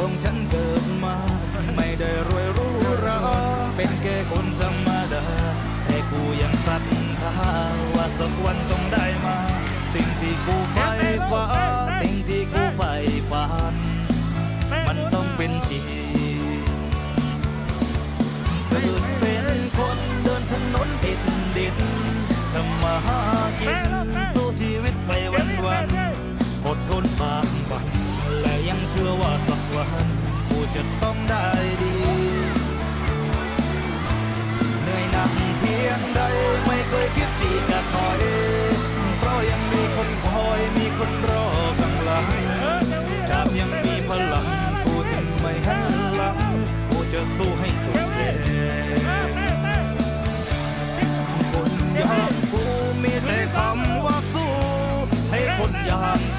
ก็ชีวิตของฉันเกิดมา ไม่ได้รวยหรู้ราเป็นแค่คนธรรมดา แต่กูยังศรัทธาว่าสักวันต้องได้มา สิ่งที่กูใฝ่ฝันสิ่งที่กูใฝ่ฝันมันต้องเป็นจริง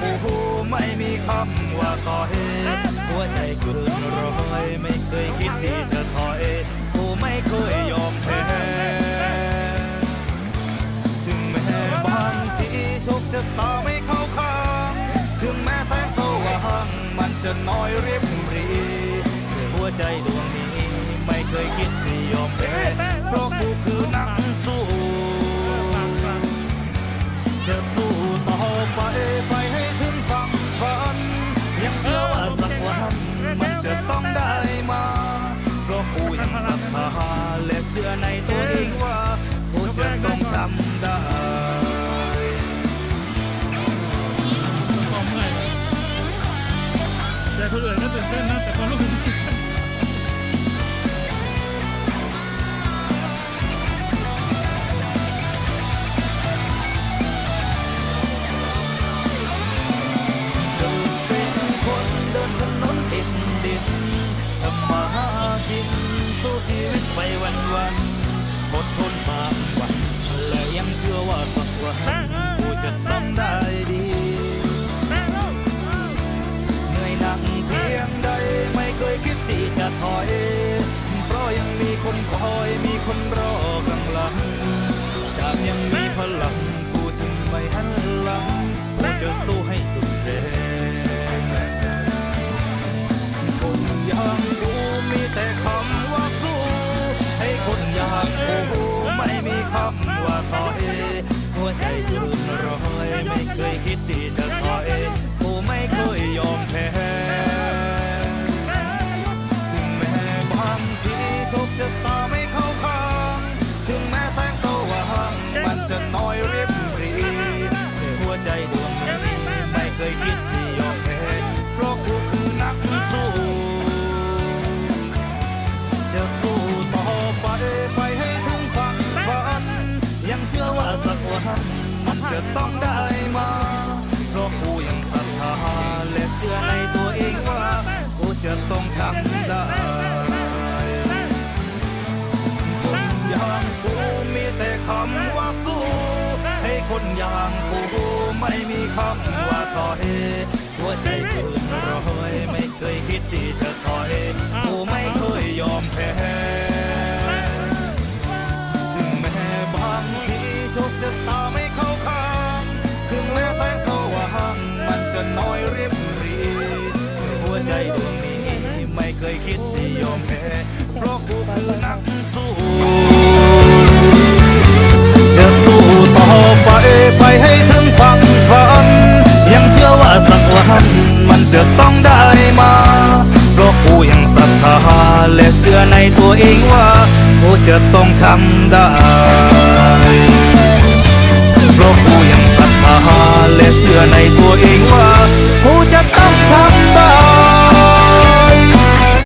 คนอย่างกูไม่มีคำว่าต่อยหัวใจเกินร้อยไม่เคยคิดที่จะถอยกูไม่เคยยอมแพ้ถึงแม้บางทีโชคชะตาไม่เข้าข้างถึงแม้แสงสว่างมันจะน้อยริบหรีแต่หัวใจดวงนี้ไม่เคยคิดที่ยอมแพ้เพราะกูคือนักสู้ ยังศรัทธาและเชื่อในตัวเองว่าผู้จะต้องทำได้แต่คนอื่นก็ตื่นเต้นนะแต่ความรู้สึกไม่ตื่ จะถอย เพราะยังมีคนคอยมีคนรอข้างหลัง จากยังมีพลังกูจึงไม่หันหลังกูจะสู้ให้สุดแรงคนอย่างกูมีแต่คำว่าสู้ ให้คนอย่างกูไม่มีคำว่าถอยหัวใจเกินร้อยไม่เคยคิดที่จะถอย คิดที่ยอมแพ้เพราะกูคือนักสู้จะสู้ต่อไปไปให้ถึงฝั่งฝัน ยังเชื่อว่าสักวันมันจะต้องได้มาเพราะกูยังศรัทธาและเชื่อในตัวเองว่ากูจะต้องทำได้คนอย่างกูมีแต่คำว่าสู้ให้คนอย่างกูไม่มีคำว่า ถอย หัวใจเกินร้อยไม่เคยคิดที่จะถอยกูไม่เคยยอมแพ้ถึงแม้บางทีโชคชะตาไม่เข้าข้างถึงแม้แสงสว่างมันจะน้อยเริบรี หัวใจดวงนี้ไม่เคยคิด ทหารและเชื่อในตัวเองว่า โอ้จะต้องทำได้